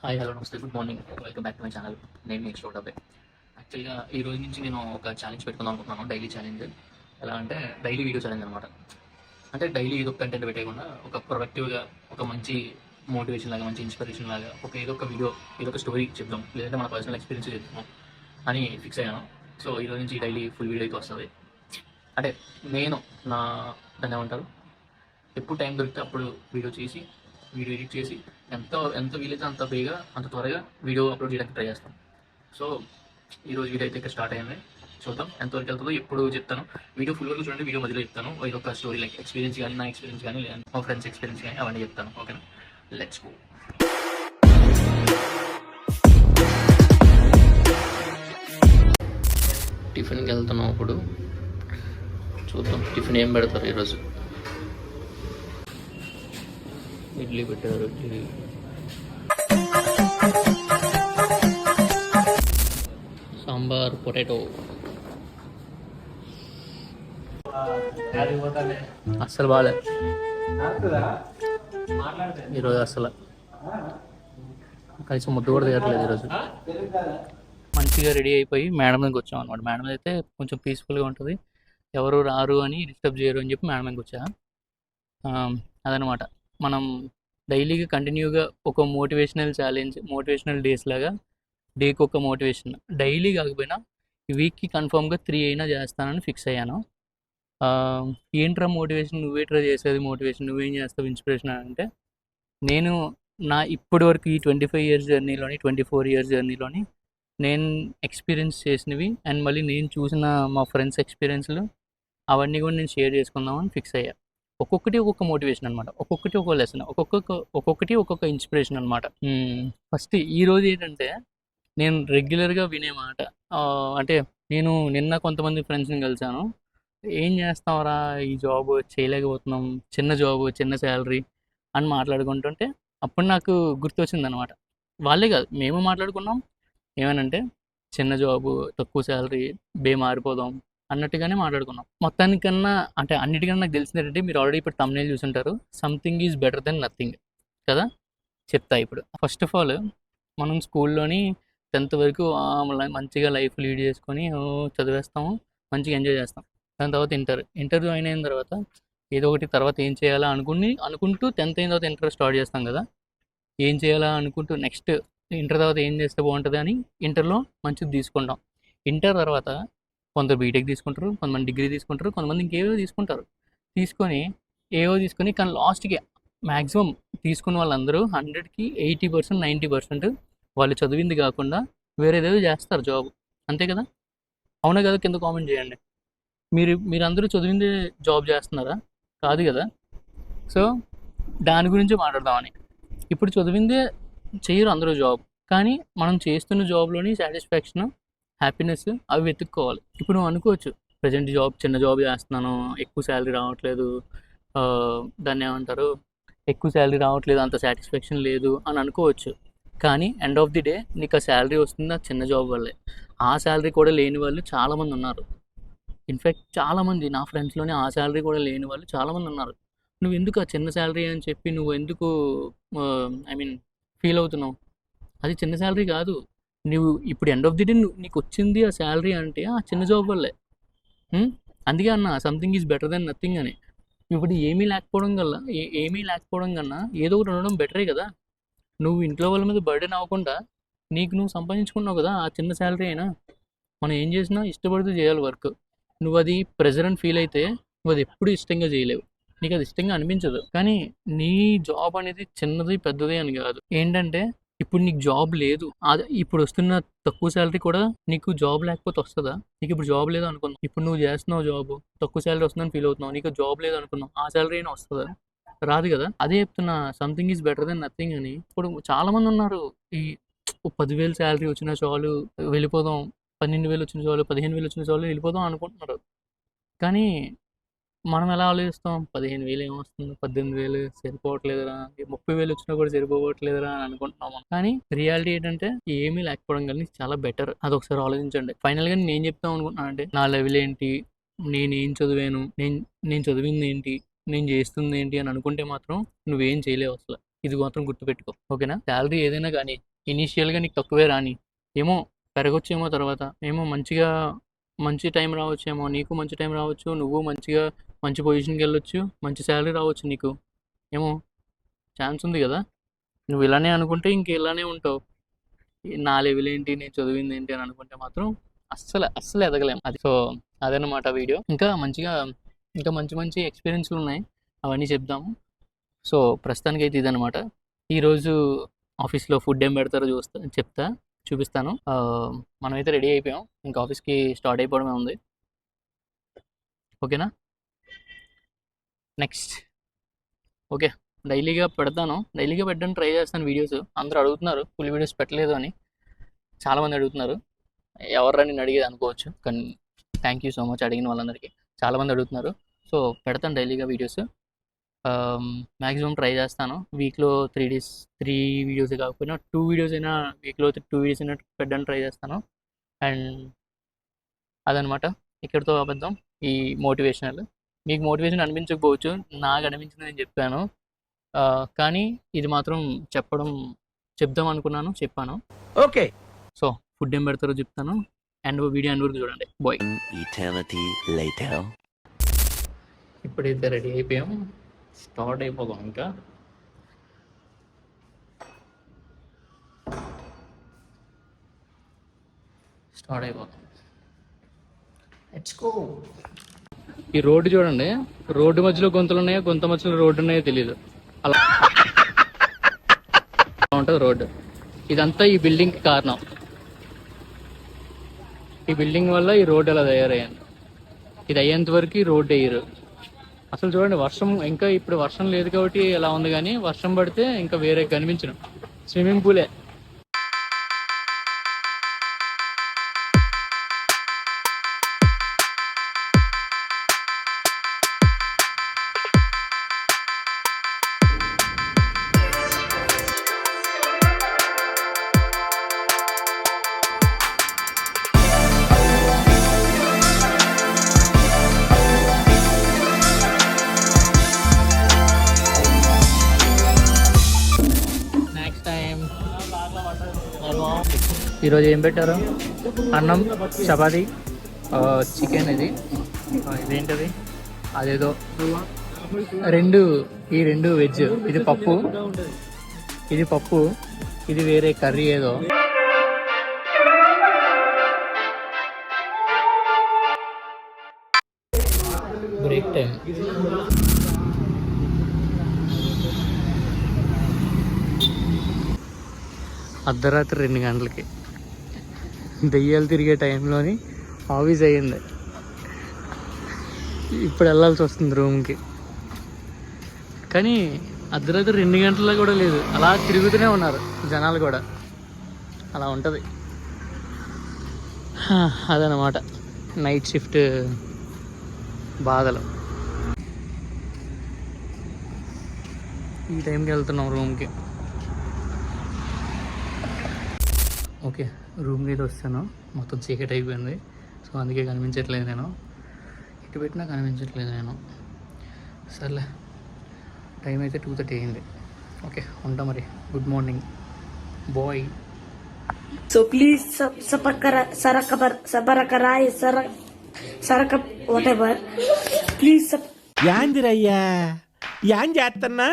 Hi hello నమస్తే good morning. Welcome back to my channel నేను మీ షో డబ్బే యాక్చువల్గా ఈ రోజు నుంచి నేను ఒక ఛాలెంజ్ పెట్టుకుందాం అనుకుంటున్నాను డైలీ ఛాలెంజ్ ఎలా అంటే డైలీ వీడియో ఛాలెంజ్ అనమాట అంటే డైలీ ఏదో కంటెంట్ పెట్టకుండా ఒక ప్రొడక్టివ్గా ఒక మంచి మోటివేషన్ లాగా మంచి ఇన్స్పిరేషన్ లాగా ఒక ఏదో ఒక వీడియో ఏదో ఒక స్టోరీ చెప్దాం. లేదంటే మన పర్సనల్ ఎక్స్పీరియన్స్ చెప్తాం అని ఫిక్స్ అయ్యాను. సో ఈ రోజు నుంచి డైలీ ఫుల్ వీడియో అయితే వస్తుంది. అంటే నేను నా దాన్ని ఏమంటారు? ఎప్పుడు టైం దొరికితే అప్పుడు వీడియో చేసి వీడియో ఎడిట్ చేసి ఎంత ఎంత వీలైతే అంత ఫ్రీగా అంత త్వరగా వీడియో అప్లోడ్ చేయడానికి ట్రై చేస్తాం. సో ఈరోజు వీడియో అయితే ఇక్కడ స్టార్ట్ అయింది. చూద్దాం ఎంతవరకు వెళ్తుందో. ఎప్పుడు చెప్తాను. వీడియో ఫుల్ వరకు చూడండి వీడియో మధ్యలో చెప్తాను. ఇది ఒక స్టోరీ లైక్ ఎక్స్పీరియన్స్ కానీ నా ఎక్స్పీరియన్స్ కానీ లేదంటే మా ఫ్రెండ్స్ ఎక్స్పీరియన్స్ కానీ అవన్నీ చెప్తాను. ఓకేనా? లెట్స్ గో టిఫిన్కి వెళ్తున్నాం అప్పుడు చూద్దాం టిఫిన్ ఏం పెడతారు ఈరోజు? ఇడ్లీ పెట్టారు ఇడ్లీ. సాంబార్ పొటాటో. అస్సలు బాగాలే ఈరోజు అసలు కనీసం ముద్దు కూడా తీయట్లేదు ఈరోజు. మంచిగా రెడీ అయిపోయి మేడం దగ్గరికి వచ్చాం అనమాట మేడం అయితే కొంచెం పీస్ఫుల్గా ఉంటుంది. ఎవరు రారు అని డిస్టర్బ్ చేయరు అని చెప్పి మేడం దగ్గరికి వచ్చా. అదనమాట మనం డైలీగా కంటిన్యూగా ఒక మోటివేషనల్ ఛాలెంజ్ మోటివేషనల్ డేస్ లాగా డేకి ఒక మోటివేషన్. డైలీ కాకపోయినా ఈ వీక్కి కన్ఫామ్గా త్రీ అయినా చేస్తానని ఫిక్స్ అయ్యాను. ఏంట్రా మోటివేషన్? నువ్వేట్రా చేసేది మోటివేషన్ నువ్వేం చేస్తావు? ఇన్స్పిరేషన్ అంటే నేను నా ఇప్పటి వరకు ఈ ట్వంటీ ఫైవ్ ఇయర్స్ జర్నీలోని ట్వంటీ ఫోర్ ఇయర్స్ జర్నీలోని నేను ఎక్స్పీరియన్స్ చేసినవి అండ్ మళ్ళీ నేను చూసిన మా ఫ్రెండ్స్ ఎక్స్పీరియన్స్లు అవన్నీ కూడా నేను షేర్ చేసుకుందామని ఫిక్స్ అయ్యా. ఒక్కొక్కటి ఒక్కొక్క మోటివేషన్ అనమాట ఒక్కొక్కటి ఒక్కొక్క లెసన్ ఒక్కొక్క ఒక్కొక్కటి ఒక్కొక్క ఇన్స్పిరేషన్ అనమాట ఫస్ట్ ఈ రోజు ఏంటంటే నేను రెగ్యులర్గా వినే మాట అంటే నేను నిన్న కొంతమంది ఫ్రెండ్స్ని కలిశాను ఏం చేస్తాంరా ఈ జాబ్ చేయలేకపోతున్నాం. చిన్న జాబ్ చిన్న శాలరీ అని మాట్లాడుకుంటుంటే అప్పుడు నాకు గుర్తొచ్చింది అనమాట వాళ్ళే కాదు మేము మాట్లాడుకున్నాం. ఏమనంటే చిన్న జాబు తక్కువ శాలరీ బే మారిపోదాం. అన్నట్టుగానే మాట్లాడుకున్నాం. మొత్తానికన్నా అంటే అన్నిటికన్నా నాకు తెలిసింది ఏంటంటే మీరు ఆల్రెడీ ఇప్పుడు తమ్నేల్ చూసుంటారు. Something is better than nothing కదా? చెప్తా ఇప్పుడు. ఫస్ట్ ఆఫ్ ఆల్ మనం స్కూల్లోని టెన్త్ వరకు మంచిగా లైఫ్ లీడ్ చేసుకొని చదివేస్తాము. మంచిగా ఎంజాయ్ చేస్తాం. దాని తర్వాత ఇంటర్. ఇంటర్ జాయిన్ అయిన తర్వాత ఏదో ఒకటి తర్వాత ఏం చేయాలా అనుకుని అనుకుంటూ టెన్త్ అయిన తర్వాత ఇంటర్ స్టార్ట్ చేస్తాం కదా? ఏం చేయాలా అనుకుంటూ నెక్స్ట్ ఇంటర్ తర్వాత ఏం చేస్తే బాగుంటుంది అని ఇంటర్లో మంచిది తీసుకుంటాం. ఇంటర్ తర్వాత కొందరు బీటెక్ తీసుకుంటారు కొంతమంది డిగ్రీ తీసుకుంటారు కొంతమంది ఇంకేవో తీసుకుంటారు. తీసుకొని ఏవో తీసుకొని కానీ లాస్ట్కి మ్యాక్సిమం తీసుకున్న వాళ్ళందరూ హండ్రెడ్కి ఎయిటీ పర్సెంట్ నైంటీ పర్సెంట్ వాళ్ళు చదివింది కాకుండా వేరేదేదో చేస్తారు జాబ్. అంతే కదా? అవునా కదా? కింద కామెంట్ చేయండి. మీరు మీరందరూ చదివింది జాబ్ చేస్తున్నారా? కాదు కదా? సో దాని గురించి మాట్లాడదామని. ఇప్పుడు చదివిందే చేయరు అందరూ జాబ్. కానీ మనం చేస్తున్న జాబ్లోని సాటిస్ఫాక్షన్ హ్యాపీనెస్ అవి వెతుక్కోవాలి. ఇప్పుడు నువ్వు అనుకోవచ్చు ప్రజెంట్ జాబ్ చిన్న జాబ్ చేస్తున్నాను ఎక్కువ శాలరీ రావట్లేదు దాన్ని ఏమంటారు ఎక్కువ శాలరీ రావట్లేదు అంత సాటిస్ఫాక్షన్ లేదు అని అనుకోవచ్చు. కానీ ఎండ్ ఆఫ్ ది డే నీకు ఆ శాలరీ వస్తుంది ఆ చిన్న జాబ్ వల్లే. ఆ శాలరీ కూడా లేని వాళ్ళు చాలామంది ఉన్నారు. ఇన్ఫ్యాక్ట్ చాలామంది నా ఫ్రెండ్స్లోనే ఆ శాలరీ కూడా లేని వాళ్ళు చాలామంది ఉన్నారు. నువ్వు ఎందుకు ఆ చిన్న శాలరీ అని చెప్పి నువ్వు ఎందుకు ఐ మీన్ ఫీల్ అవుతున్నావు? అది చిన్న శాలరీ కాదు. నువ్వు ఇప్పుడు ఎండ్ ఆఫ్ ది డే నీకు వచ్చింది ఆ శాలరీ అంటే ఆ చిన్న జాబ్ వల్లే. Hmm? అందుకే అన్న something is better than nothing అని. ఇప్పుడు ఏమీ లేకపోవడం కల్లా ఏ- ఏమీ లేకపోవడం కన్నా ఏదో ఒకటి ఉండడం బెటరే కదా. నువ్వు ఇంట్లో వాళ్ళ మీద బర్డెన్ అవ్వకుండా నీకు నువ్వు సంపాదించుకున్నావు కదా ఆ చిన్న శాలరీ అయినా. మనం ఏం చేసినా ఇష్టపడుతూ చేయాలి వర్క్ నువ్వు అది ప్రెజర్ అని ఫీల్ అయితే నువ్వు అది ఎప్పుడు ఇష్టంగా చేయలేవు. నీకు అది ఇష్టంగా అనిపించదు. కానీ నీ జాబ్ అనేది చిన్నది పెద్దది అని కాదు. ఏంటంటే ఇప్పుడు నీకు జాబ్ లేదు. అది ఇప్పుడు వస్తున్న తక్కువ శాలరీ కూడా నీకు జాబ్ లేకపోతే వస్తుందా? నీకు ఇప్పుడు జాబ్ లేదు అనుకుందాం. ఇప్పుడు నువ్వు చేస్తున్నావు జాబ్ తక్కువ శాలరీ వస్తుందని ఫీల్ అవుతున్నావు. నీకు జాబ్ లేదు అనుకుందాం. ఆ శాలరీ అయినా వస్తుందా? రాదు కదా. అదే చెప్తున్నా something is better than nothing అని. ఇప్పుడు చాలా మంది ఉన్నారు. ఈ పదివేలు శాలరీ వచ్చిన చాలు వెళ్ళిపోదాం. పన్నెండు వేలు వచ్చిన చాలు పదిహేను వేలు వచ్చిన చాలు వెళ్ళిపోదాం అనుకుంటున్నారు. కానీ మనం ఎలా ఆలోచిస్తాం? పదిహేను వేలు ఏమొస్తుంది? పద్దెనిమిది వేలు సరిపోవట్లేదురా. ముప్పై వేలు వచ్చినా కూడా సరిపోవట్లేదురా అని అనుకుంటున్నాం కానీ రియాలిటీ ఏంటంటే ఏమీ లేకపోవడం కానీ చాలా బెటర్. అది ఒకసారి ఆలోచించండి. ఫైనల్గా నేను చెప్తాం అనుకుంటున్నాను అంటే నా లెవెల్ ఏంటి? నేను ఏం చదివాను? నేను నేను చదివింది ఏంటి? నేను చేస్తుంది ఏంటి అని అనుకుంటే మాత్రం నువ్వేం చేయలేవు అసలు. ఇది మాత్రం గుర్తుపెట్టుకో. ఓకేనా? శాలరీ ఏదైనా కానీ ఇనీషియల్గా నీకు తక్కువే రాని ఏమో పెరగొచ్చేమో తర్వాత ఏమో మంచిగా మంచి టైం రావచ్చేమో నీకు మంచి టైం రావచ్చు నువ్వు మంచిగా మంచి పొజిషన్కి వెళ్ళొచ్చు మంచి శాలరీ రావచ్చు నీకు. ఏమో ఛాన్స్ ఉంది కదా. నువ్వు ఇలానే అనుకుంటే ఇంక ఇలానే ఉంటావు. నా లెవెల్ ఏంటి నేను చదివింది ఏంటి అని అనుకుంటే మాత్రం అస్సలు అస్సలు ఎదగలేం. అది సో అదనమాట వీడియో ఇంకా మంచిగా ఇంకా మంచి మంచి ఎక్స్పీరియన్స్లు ఉన్నాయి. అవన్నీ చెప్దాము. సో ప్రస్తుతానికి అయితే ఇదనమాట ఈరోజు ఆఫీస్లో ఫుడ్ ఏం పెడతారో చూస్తా చెప్తా చూపిస్తాను. మనమైతే రెడీ అయిపోయాం. ఇంకా ఆఫీస్కి స్టార్ట్ అయిపోవడమే ఉంది. ఓకేనా? నెక్స్ట్. ఓకే డైలీగా పెడతాను. డైలీగా పెట్టడానికి ట్రై చేస్తాను వీడియోస్. అందరూ అడుగుతున్నారు ఫుల్ వీడియోస్ పెట్టలేదు అని. చాలామంది అడుగుతున్నారు. ఎవర్రా నేను అడిగేది అనుకోవచ్చు కానీ థ్యాంక్ యూ సో మచ్ అడిగిన వాళ్ళందరికీ. చాలామంది అడుగుతున్నారు. సో పెడతాను డైలీగా వీడియోస్. మ్యాక్సిమం ట్రై చేస్తాను. వీక్లో త్రీ డేస్ త్రీ వీడియోస్ కాకపోయినా టూ వీడియోస్ అయినా వీక్లో టూ వీడియోస్ అయినా పెట్టడానికి ట్రై చేస్తాను. అండ్ అదనమాట. ఇక్కడితో అబద్ధం ఈ మోటివేషనల్. మీకు మోటివేషన్ అనిపించకపోవచ్చు నాకు అనిపించింది నేను చెప్పాను. కానీ ఇది మాత్రం చెప్పడం చెప్దాం అనుకున్నాను చెప్పాను. ఓకే. సో ఫుడ్ ఏం పెడతారో చెప్తాను. అండ్ వీడియో అండ్ వరకు చూడండి. బాయ్. ఇప్పుడైతే రెడీ అయిపోయాం. స్టార్ట్ అయిపోదాం ఇంకా. స్టార్ట్ అయిపోతాం లెట్స్ గో ఈ రోడ్డు చూడండి. రోడ్డు మధ్యలో గొంతులు ఉన్నాయో? గొంత మధ్యలో రోడ్డు ఉన్నాయో తెలియదు అలా ఉంటుంది రోడ్డు. ఇదంతా ఈ బిల్డింగ్ కారణం. ఈ బిల్డింగ్ వల్ల ఈ రోడ్డు అలా తయారయ్యాను ఇది అయ్యేంత వరకు రోడ్డు వేయరు. అసలు చూడండి వర్షం ఇంకా ఇప్పుడు వర్షం లేదు కాబట్టి ఎలా ఉంది కానీ వర్షం పడితే ఇంకా వేరే కనిపించను. స్విమ్మింగ్ పూలే. ఈరోజు ఏం పెట్టారు? అన్నం చపాతి చికెన్ ఇది. ఇదేంటది? అదేదో రెండు ఈ రెండు వెజ్. ఇది పప్పు. ఇది పప్పు. ఇది వేరే కర్రీ ఏదో. Break time. అర్ధరాత్రి రెండు గంటలకి. దెయ్యాలు తిరిగే టైంలోని ఆఫీస్ అయ్యింది. ఇప్పుడు వెళ్ళాల్సి వస్తుంది రూమ్కి. కానీ అర్ధరాత్రి రెండు గంటల్లో కూడా లేదు. అలా తిరుగుతూనే ఉన్నారు జనాలు కూడా. అలా ఉంటుంది. అదనమాట నైట్ షిఫ్ట్ బాధలు. ఈ టైంకి వెళ్తున్నాం రూమ్కి. ఓకే. రూమ్కి అయితే వస్తాను. మొత్తం చీకటి అయిపోయింది. సో అందుకే కనిపించట్లేదు నేను. ఇటు పెట్టినా కనిపించట్లేదు నేను. సర్లే. టైం అయితే టూ థర్టీ అయింది. ఓకే ఉంటా మరి. Good morning. Bye. Please sub sabakara sarakabar sabarakarai sarak sarakap whatever. Please sub యాందిరయ్యా. యాన్ చేస్తున్నా